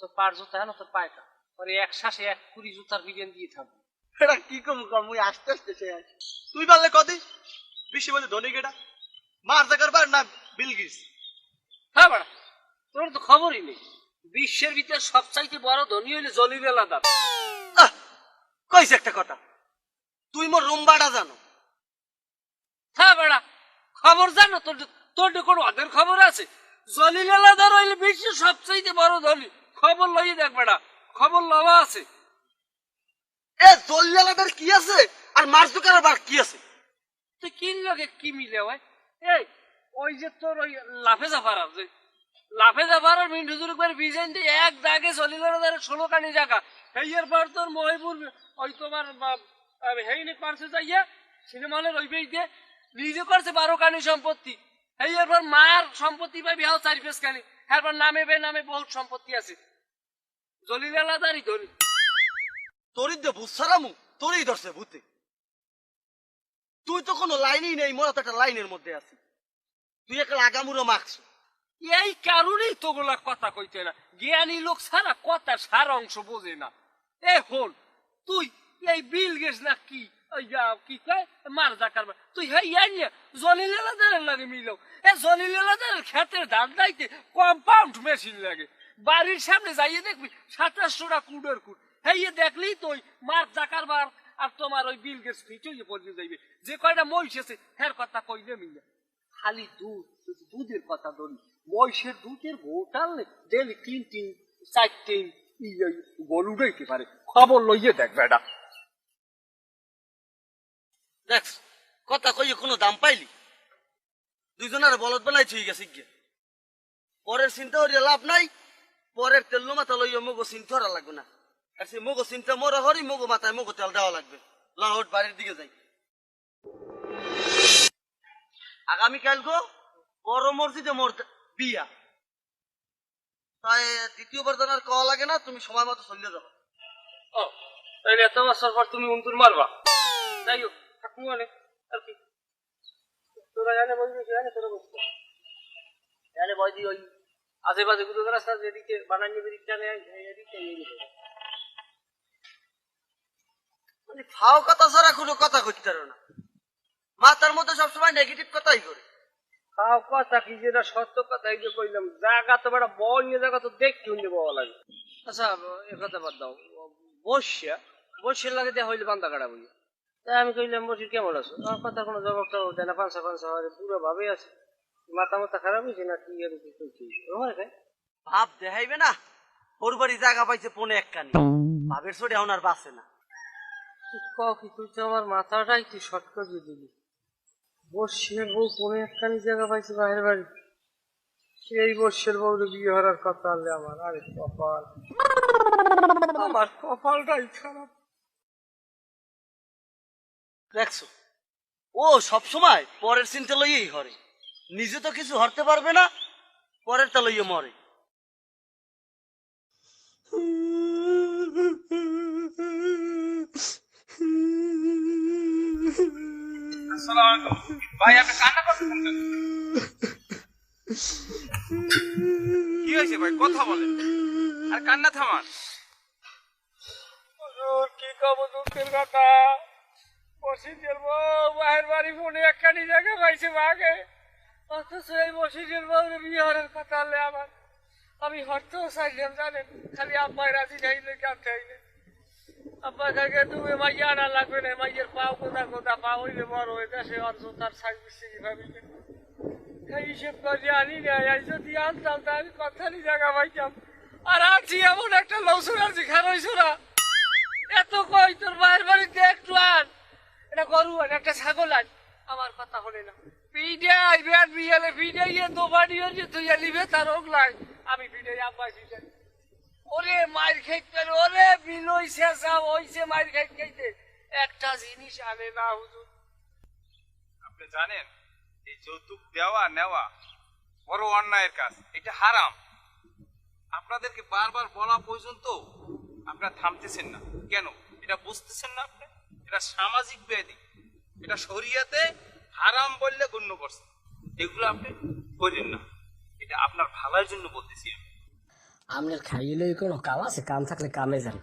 তোর পার জুতা তোর পায়টা পরে এক শ্বাসে এক কুড়ি জুতার বিরিয়ানি দিয়ে থাকব এটা কি কম কম মুই আস্তে আস্তে সে আছি। তুই পারলে কদি বেশি বলে ধনী কেটা মার জাকার বার না বিলগিস? হ্যাঁ বাড়া তোর তো খবরই নেই। বিশ্বের ভিতরে সবচাইতে বড় ধনী হইলে জলিল আলাদা কইছে একটা কথা। তুই মোর রুম্বাটা জানো। হ্যাঁ বেড়া খবর জানো? তোর তোর কোনো ওদের খবর আছে? জলিল আলাদা রইলে বিশ্বের সবচাইতে বড় ধনী। খবর লইয়ে দেখ বেড়া খবর লওয়া আছে। এ জল্লালাদের কি আছে? আর মার জাকার বার কি আছে? তুই কিন লগে কি মিলে হয়? এই ওই যে তোর ওই লাফে জাফার আছে লাফে জাফার আর মিন্টু জুরুক করে বিজেন দিয়ে এক দাগে চলি করে ষোলো কানি জায়গা। হেইয়ের পর তোর মহিপুর ওই তোমার হেইনে পারছে যাইয়া সিনেমা হলের ওই দিয়ে নিজে করছে বারো কানি সম্পত্তি। হেইয়ের পর মার সম্পত্তি পাই বিহাও চারি পেস কানি এরপর নামে বে নামে বহুত সম্পত্তি আছে। জলিল আলাদারই ধরি তোরই দে ভুসারামু তোরই ধরছে ভূতে। তুই তো কোনো লাইনই নেই মোরা তো একটা লাইনের মধ্যে আছি। তুই একটা আগামুরো মাখছ এই কারণেই তোগুলা কথা কইতে না জ্ঞানী লোক সারা কথা সার অংশ বোঝে না। এ হন তুই এই বিল গেছ না কি কি কয় মার জাকার তুই হ্যাঁ ইয়ার নিয়ে লাগে মিলাও। এ জলিলাদারের ক্ষেতের ধান দাইতে কম্পাউন্ড মেশিন লাগে। বাড়ির সামনে যাইয়ে দেখবি সাতাশশোটা কুডের কুড হ্যাঁ ইয়ে দেখলেই তো ওই মার জাকার বার আর তোমার ওই বিল ফিটে পড়ে যাইবে। যে কয়টা মহিষ আছে হ্যার কথা কইলে মিলে। খালি দুধ দুধের কথা ধরি। মহিষের দুধের ভোটাল ডেলি তিন তিন চার তিন গরু উঠাইতে পারে। খবর লইয়ে দেখ বেটা। দেখ, কথা কইয়ে কোনো দাম পাইলি? দুইজনের বলদ বানাই থুই গেছে গিয়ে। পরের চিন্তা হরিয়া লাভ নাই। পরের তেল মাথা লইয়া মগো চিন্তা হরা লাগবে না। আর সে মগো চিন্তা মরা হরি মগো মাথায় মগো তেল দেওয়া লাগবে। লাহট বাড়ির দিকে যাই। আগামীকাল গো বড় মসজিদে মোর বিয়া। তাই দ্বিতীয়বার যেন আর কওয়া লাগে না তুমি সময় মতো চলে যাব ও তাহলে এত বছর পর তুমি উন্তুর মারবা? যাই হোক থাকুন অনেক আর কি। তোরা জানে বলবি জানে তোরা বলবি। জানে ওই আশেপাশে গুলো রাস্তা যেদিকে বানানি দিকটা এদিকে মানে ফাও কথা ছাড়া কোনো কথা করতে পারো না। মাথার মধ্যে সবসময় নেগেটিভ কথাই করে। খাও কথা কি যেটা সত্য কথা এই যে কইলাম জায়গা তো বড় বল নিয়ে জায়গা তো দেখতে হইলে বলা লাগে। আচ্ছা এ কথা বাদ দাও। বসিয়া বসিয়া লাগে দেয়া হইলে বান্দা কাটা বই তাই আমি কইলাম বসি কেমন আছো? আমার কথা কোনো জবাব দেয় না পাঁচশো পাঁচশো হয় পুরো ভাবে আছে। মাথা মাথা খারাপ হয়েছে না কি আর কি কইছি ভাব দেখাইবে না? ওর বাড়ি জায়গা পাইছে পনে এক কানি ভাবের ছোটে এখন আর বাঁচে না। তুই ক কি তুই তো আমার মাথাটাই তুই শর্ট করে দিলি। বসিয়ে বউ কোনো একখানি জায়গা পাইছে বাইরের বাড়ি। সেই বসের বউরে বিয়ে হওয়ার কথা হলে আমার আরে কপাল। আমার কপালটাই খারাপ। দেখছ? ও সব সময় পরের চিন্তা লইয়েই হরে নিজে তো কিছু হরতে পারবে না পরের তা লইয়ে মরে। ভাই আপনি কান্না করছেন কি হয়েছে ভাই? কথা বলেন। আর কান্না থামান। কি কব দুঃখের কথা? বাহের বাড়ি ফোনে একখানি জায়গা পাইছে মাকে। অথচ এই বসিদের বউরে বিয়ে কথা হলে আমার। আমি হরতেও চাইলাম, জানেন? খালি আব্বাই রাজি খাইলে কাঁদতে হইলে আব্বা কাকে তুমি মাইয়া আনা লাগবে না, মাইয়ের পাও কোথা কোথা পা হইলে বড় হয়ে দেশে অর্থ তার সার্ভিস ভাবিলে এই হিসেব করে আনি না যদি আনতাম তা আমি কথারই জায়গা পাইতাম। আর আছি এমন একটা লৌসুর আছি খারইছো না? এত কই তোর মায়ের বাড়িতে একটু আন। এটা গরু আন, একটা ছাগল আন। আমার কথা হলে না। তার আমি পিঠে আব্বাই পিঠে ওরে খাইতে ওরে বিলই খাইতে খাইতে একটা জিনিস আনে না, হুজুর। আপনি জানেন, এই যৌতুক দেওয়া নেওয়া বড় অন্যায়ের কাজ, এটা হারাম। আপনাদেরকে বারবার বলা পর্যন্ত আপনারা থামতেছেন না। কেন? এটা বুঝতেছেন না আপনি? এটা সামাজিক ব্যাধি। এটা শরিয়াতে হারাম বললে গণ্য করছে। এগুলো আপনি করেন না। এটা আপনার ভালোর জন্য বলতেছি আমি। আপনার খাইলে কোনো কাম আছে? কাম থাকলে কামে যান।